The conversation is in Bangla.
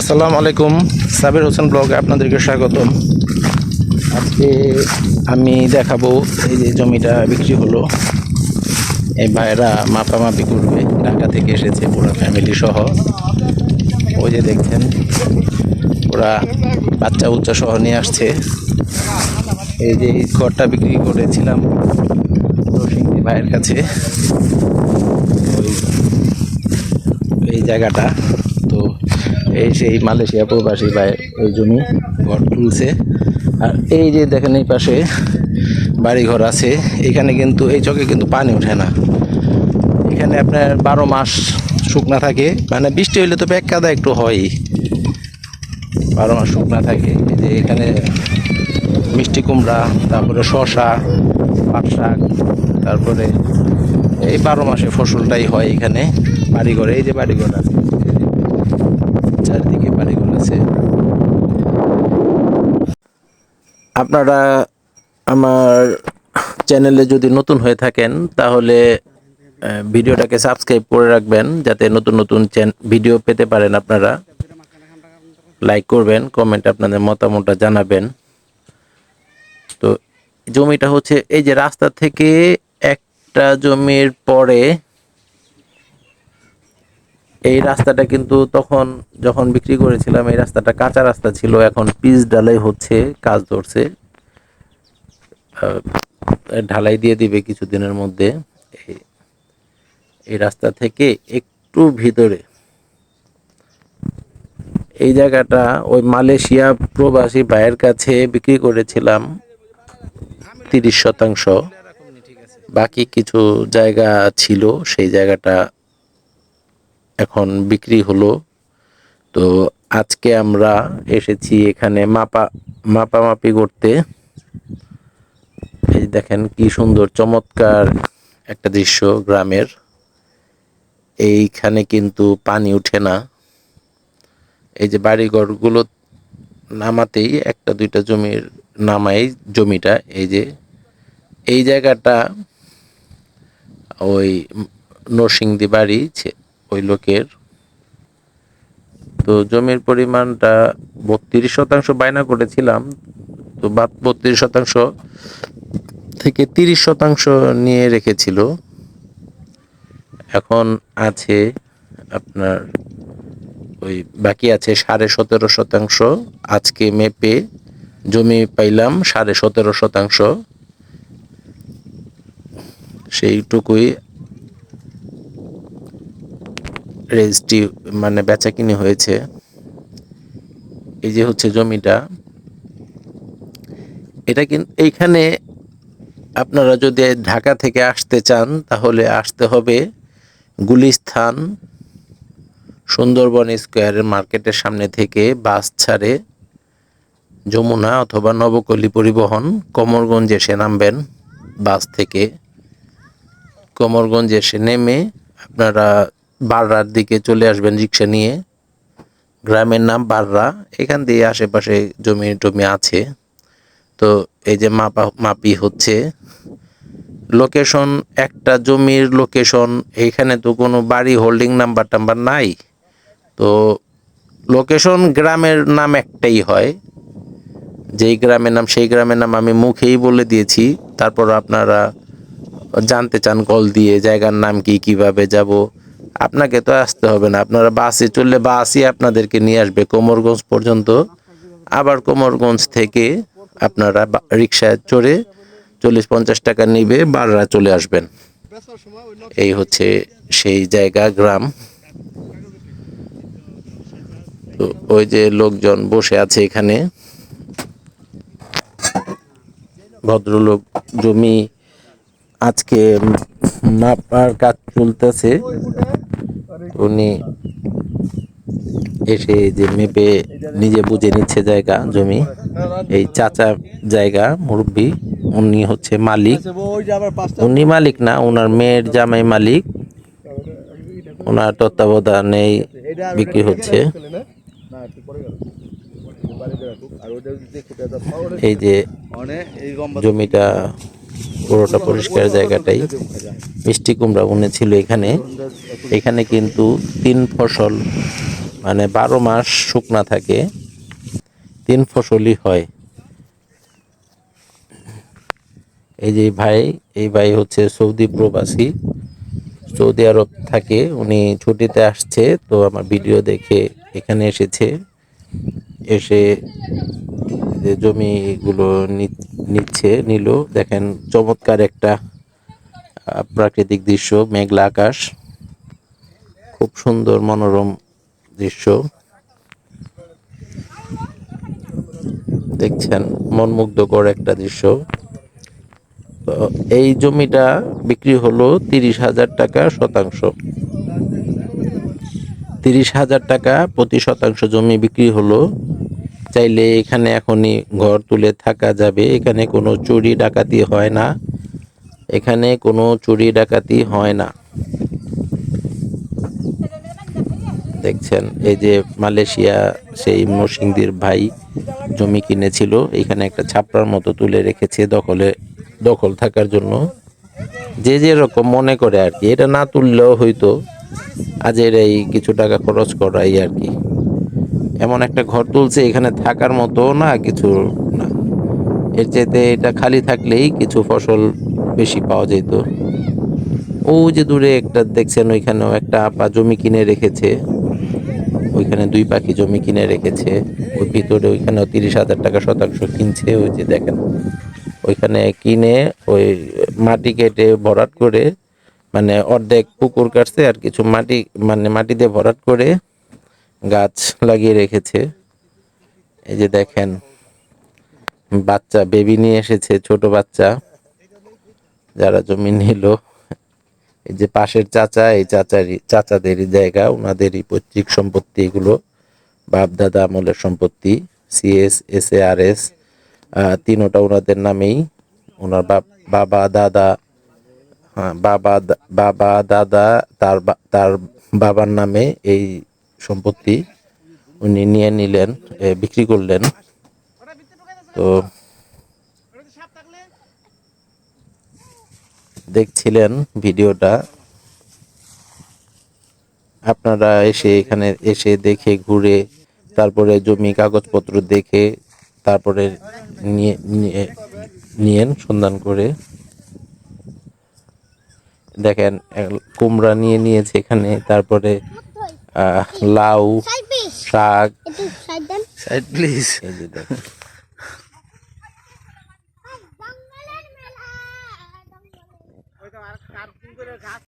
আসসালামু আলাইকুম। সাবির হোসেন ব্লগে আপনাদেরকে স্বাগতম। আজকে আমি দেখাবো এই যে জমিটা বিক্রি হলো। এই ভাইরা মাপামাপি করবে। ঢাকা থেকে এসেছে পুরো ফ্যামিলি সহ। ওই যে দেখছেন, ওরা বাচ্চা উচ্চা সহ নিয়ে আসছে। এই যে এই ঘরটা বিক্রি করেছিলাম রসিংদী ভাইয়ের কাছে। ওই এই জায়গাটা। এই সেই মালয়েশিয়া প্রবাসী ভাই, ওই জমি ঘর তুলছে। আর এই যে দেখেন এই পাশে বাড়ি ঘর আছে, এখানে কিন্তু, এই চকে কিন্তু পানি ওঠে না। এখানে আপনার বারো মাস শুকনা থাকে মানে বৃষ্টি হইলে তো ব্যাগ কাদা একটু হয়ই বারো মাস শুকনা থাকে, এই যে এখানে মিষ্টি কুমড়া, তারপরে শশা পাট শাক, তারপরে এই বারো মাসে ফসলটাই হয় এখানে বাড়িঘরে, এই যে বাড়িঘর আছে। আছে। আপনারা আমার চ্যানেলে যদি নতুন হয়ে থাকেন, তাহলে ভিডিওটাকে সাবস্ক্রাইব করে রাখবেন, যাতে নতুন নতুন ভিডিও পেতে পারেন আপনারা। লাইক করবেন, কমেন্ট আপনাদের মতামতটা জানাবেন। তো, জমিটা হচ্ছে, এই যে রাস্তা থেকে একটা জমির পরে এই রাস্তাটা কিন্তু তখন যখন বিক্রি করেছিলাম, এই রাস্তাটা কাঁচা রাস্তা ছিল, এখন পিচ ঢালাই হচ্ছে, কাজ ধরছে। ঢালাই দিয়ে দিবে কিছুদিনের মধ্যে। এই রাস্তা থেকে একটু ভিতরে। এই জায়গাটা ওই মালয়েশিয়া প্রবাসী ভাইয়ের কাছে বিক্রি করেছিলাম তিরিশ শতাংশ। বাকি কিছু জায়গা ছিল, সেই জায়গাটা এখন বিক্রি হলো। তো আজকে আমরা এসেছি এখানে মাপা, মাপামাপি করতে। এই দেখেন কি সুন্দর, চমৎকার একটা দৃশ্য গ্রামের। এইখানে কিন্তু পানি উঠে না। এই যে বাড়িঘরগুলো নামাতেই একটা, দুইটা জমির নামাই জমিটা, এই যে এই জায়গাটা ওই নরসিংদী বাড়ি ওই লোকের। তো জমির পরিমাণটা বত্রিশ শতাংশ বায়না করেছিলাম। তো বত্রিশ শতাংশ থেকে তিরিশ শতাংশ নিয়ে রেখেছিল। এখন আছে আপনার ওই বাকি আছে সাড়ে সতেরো শতাংশ। আজকে মেপে জমি পাইলাম সাড়ে সতেরো শতাংশ। সেইটুকুই রেজিস্ট্রি মানে বেচাকিনি হয়েছে। এই যে হচ্ছে জমিটা, এটা কিন্তু এইখানে আপনারা যদি ঢাকা থেকে আসতে চান, তাহলে আসতে হবে গুলিস্থান, সুন্দরবন স্কোয়ারের মার্কেটের সামনে থেকে বাস ছাড়ে যমুনা অথবা নবকলি পরিবহন কমরগঞ্জে এসে নামবেন বাস থেকে। কমরগঞ্জে এসে নেমে আপনারা বাররার দিকে চলে আসবেন রিক্সা নিয়ে। গ্রামের নাম বাররা। এখান দিয়ে আশেপাশে জমি টমি আছে। তো এই যে মাপা, মাপি হচ্ছে। লোকেশন, একটা জমির লোকেশন এইখানে তো কোনো বাড়ি হোল্ডিং নাম্বার টাম্বার নাই। তো লোকেশন গ্রামের নাম একটাই হয়। যেই গ্রামের নাম, সেই গ্রামের নাম আমি মুখেই বলে দিয়েছি। তারপর আপনারা জানতে চান কল দিয়ে, জায়গার নাম কি, কীভাবে যাব। আপনাকে তো আসতে হবে না। আপনারা বাসে চললে বাসই আপনাদেরকে নিয়ে আসবে। কোমরগঞ্জ পর্যন্ত। আবার কোমরগঞ্জ থেকে আপনারা রিক্সায় চড়ে চল্লিশ পঞ্চাশ টাকা নিবে, বাররা চলে আসবেন। এই হচ্ছে সেই জায়গা, গ্রাম। তো ওই যে লোকজন বসে আছে এখানে। ভদ্রলোক জমি আজকে মাপার কাজ চলতেছে। উনি এসে যে মেপে নিজে বুঝে নিচ্ছে জায়গা জমি এই চাচা জায়গা মুরব্বী উনি হচ্ছে মালিক। উনি মালিক না ওনার মেয়ের জামাই মালিক। ওনার তত্ত্বাবধানেই বিক্রি হচ্ছে। এই যে জমিটা পুরোটা পরিষ্কার জায়গাটাই। মিষ্টি কুমড়া ছিল এখানে। এখানে কিন্তু তিন ফসল মানে বারো মাস শুকনা থাকে। তিন ফসলই হয়। এই যে ভাই, এই ভাই হচ্ছে সৌদি প্রবাসী। সৌদি আরব থাকে, উনি ছুটিতে আসছে, তো আমার ভিডিও দেখে এখানে এসেছে। এসে যে জমিগুলো নিচ্ছে, নিল। দেখেন, চমৎকার একটা প্রাকৃতিক দৃশ্য, মেঘলা আকাশ। খুব সুন্দর, মনোরম দৃশ্য। দেখছেন, মনমুগ্ধকর একটা দৃশ্য। এই জমিটা বিক্রি হলো তিরিশ হাজার টাকা শতাংশ। তিরিশ হাজার টাকা প্রতি শতাংশ জমি বিক্রি হলো। চাইলে এখানে এখনই ঘর তুলে থাকা যাবে। এখানে কোনো চুরি ডাকাতি হয় না। এখানে কোনো চুরি ডাকাতি হয় না। দেখছেন, এই যে মালয়েশিয়া, সেই নরসিংদীর ভাই জমি কিনেছিল। এখানে একটা ছাপড়ার মতো তুলে রেখেছে দখলে, দখল থাকার জন্য। যে যে রকম মনে করে আর কি। এটা না তুললেও হয়তো আজের এই কিছু টাকা খরচ করাই আর কি। এমন একটা ঘর তুলছে, এখানে থাকার মতো না, কিছু না। এর চাইতে এটা খালি থাকলেই কিছু ফসল বেশি পাওয়া যেত। ও যে দূরে একটা দেখছেন, ওইখানেও একটা আপা জমি কিনে রেখেছে। ওইখানে দুই পাখি জমি কিনে রেখেছে। ওই ভিতরে ওইখানেও তিরিশ হাজার টাকা শতাংশ কিনছে, ওই যে দেখেন। ওইখানে কিনে ওই মাটি কেটে ভরাট করে মানে অর্ধেক পুকুর কাটছে আর কিছু মাটি মানে মাটি দিয়ে ভরাট করে গাছ লাগিয়ে রেখেছে। এই যে দেখেন, বাচ্চা বেবি নিয়ে এসেছে, ছোট বাচ্চা। যারা জমি নিল, এই যে পাশের চাচা, এই চাচারই, চাচাদেরই জায়গা, ওনাদেরই পৈতৃক সম্পত্তি এগুলো। বাপ, দাদা, আমলের সম্পত্তি CS S A R S তিনোটা ওনাদের নামেই। ওনার বাবা, দাদা বাবা দা- বাবা দাদা, তার তার বাবার নামে এই সম্পত্তি উনি নিয়ে নিলেন বিক্রি করলেন। তো দেখছিলেন ভিডিওটা। আপনারা এসে এখানে এসে দেখে ঘুরে, তারপরে জমি কাগজপত্র দেখে, তারপরে নিয়ে নিয়ে নিয়েন সন্ধান করে। দেখেন কুমড়া নিয়ে নিয়েছে এখানে তারপরে আহ, লাউ শাক। প্লিজ। এই যে দেখেন।